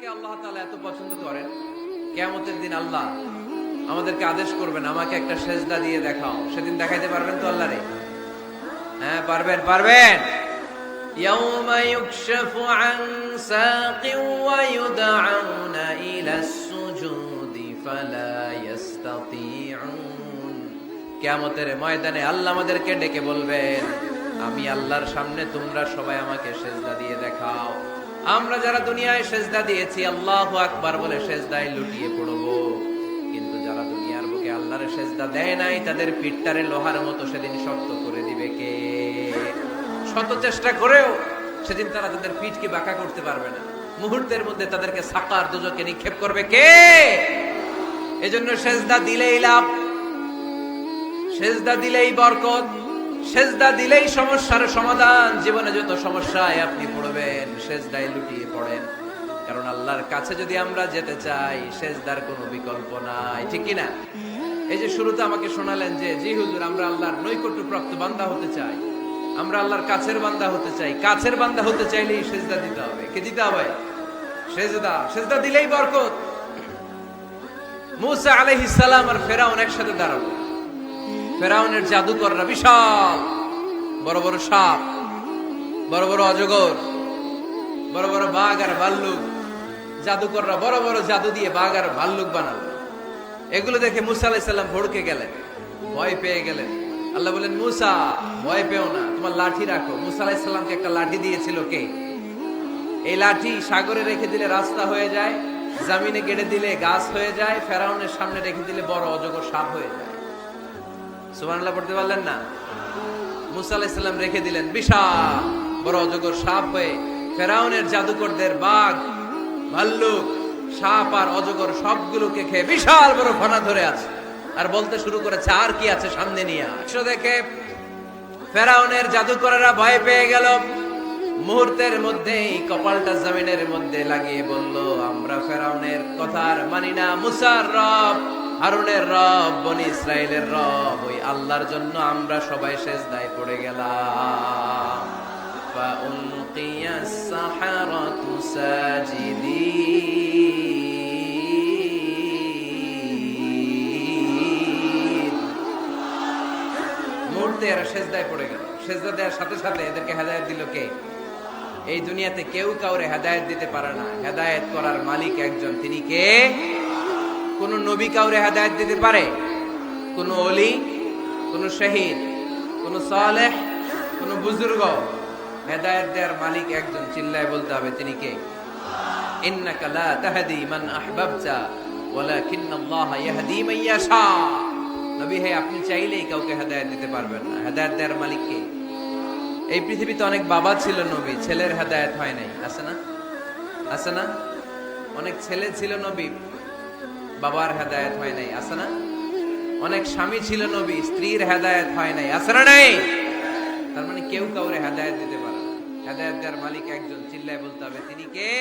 সেজদাকে আল্লাহ তাআলা এত পছন্দ করেন কিয়ামতের দিন আল্লাহ আমাদেরকে আদেশ করবেন আমাকে একটা সেজদা দিয়ে দেখাও সেদিন দেখাইতে পারবেন তো আল্লাহরে হ্যাঁ পারবেন পারবেন يوم يكشف عن ساق ويدعون إلى السجود فلا يستطيعون কিয়ামতের ময়দানে আল্লাহ আমাদেরকে ডেকে বলবেন আমি আল্লাহর সামনে তোমরা সবাই আমাকে সেজদা দিয়ে দেখাও আমরা যারা দুনিয়ায় সেজদা দিয়েছি, আল্লাহু আকবার বলে সেজদায় লুটিয়ে পড়ব। কিন্তু যারা দুনিয়ার বুকে আল্লাহর সেজদা দেয় নাই, তাদের পিঠটারে লোহার মতো সেদিন শক্ত করে দিবে কে? শত চেষ্টা করেও সেদিন তারা তাদের পিঠকে বাঁকা করতে পারবে না। মুহূর্তের মধ্যে তাদেরকে সাকার দুজকে নিক্ষেপ করবে কে? এজন্য সেজদা দিলেই লাভ, সেজদা দিলেই বরকত। সেজদা দিলেই সমস্যার সমাধান। জীবনে যত সমস্যায় আপনি পড়বেন, সেজদায় লুটিয়ে পড়েন। কারণ আল্লাহর কাছে যদি আমরা যেতে চাই, সেজদার কোনো বিকল্প নাই। ঠিক কিনা? এই যে শুরুতে আমাকে শোনালেন যে, জি হুজুর, আমরা আল্লাহর নৈকট্যপ্রাপ্ত বান্দা হতে চাই। আমরা আল্লাহর কাছের বান্দা হতে চাই। কাছের বান্দা হতে চাইলেই সেজদা দিতে হবে। কে দিতে হবে? সেজদা। সেজদা দিলেই বরকত। মুসা আলাইহিস সালাম আর ফেরাউন একসাথে দাঁড়াল। ফেরাউনের জাদুকররা বিশাল, বড় বড় সাপ, বড় বড় অজগর, বড় বড় বাঘ আর ভাল্লুক। জাদুকররা বড় বড় জাদু দিয়ে বাঘ আর ভাল্লুক বানালো। এগুলো দেখে মুসা আলাইসাল্লাম ভড়কে গেলেন, ভয় পেয়ে গেলেন। আল্লাহ বলেন, মুসা, ভয় পেও না, তোমার লাঠি রাখো। মুসা আলাইসাল্লামকে একটা লাঠি দিয়েছিল কে? এই লাঠি সাগরে রেখে দিলে রাস্তা হয়ে যায়, জামিনে গেড়ে দিলে গাছ হয়ে যায়, ফেরাউনের সামনে রেখে দিলে বড় অজগর সাপ হয়ে যায়। সুবহানাল্লাহ পড়তে পারলেন না? মুসা আলাইসাল্লাম রেখে দিলেন, বিশাল বড় অজগর সাপ হয়ে ফেরাউনের জাদুকরদের বাঘ, ভাল্লুক, সাপ আর অজগর সবগুলোকে খেয়ে বিশাল বড় ফনা ধরে আছে। আর বলতে শুরু করেছে, আর কি আছে সামনে নিয়ে দেখে ফেরাউনের জাদুকরেরা ভয় পেয়ে গেল। মুহূর্তের মধ্যেই কপালটা জমিনের মধ্যে লাগিয়ে বলল, আমরা ফেরাউনের কথার মানি না, মুসার রব হারুনের রব, বনি ইসরায়েলের রব, ওই আল্লাহর জন্য আমরা সবাই শেষ দায় পড়ে গেলাম। সেজদায় গেল। সাথে সাথে এদেরকে হেদায়ত কে? এই দুনিয়াতে কেউ কাউরে হেদায়ত দিতে পারে না। হেদায়ত করার মালিক একজন। তিনি কে? কোন নবী কাউরে হেদায়েত দিতে পারে? কোন অলি কোন শহীদ, কোন সালেহ, কোন বুজুর্গ? হেদায়েত দেওয়ার মালিক একজন, চিল্লায় বলতে হবে, তিনি কে? ইন্নাকা লা তাহদি মান আহবাবতা, ওয়ালাকিন্নাল্লাহা ইয়াহদি মান ইয়াশা। নবী, হে, আপনি চাইলেই কাউকে হেদায়েত দিতে পারবেন না। হেদায়েত দেওয়ার মালিক কে? এই পৃথিবীতে অনেক বাবা ছিল নবী, ছেলের হেদায়েত হয় নাই, আছে না? আছে না? অনেক ছেলে ছিল নবী বাবার হেদায়ত হয় নাই, আছে না? অনেক স্বামী ছিল নবী, স্ত্রীর হেদায়ত হয় নাই, আছে না নাই? তার মানে কেউ কাউরে হেদায়ত দিতে পারে হেদায়ত দেওয়ার মালিক একজন, চিল্লায় বলতে হবে, তিনি কে?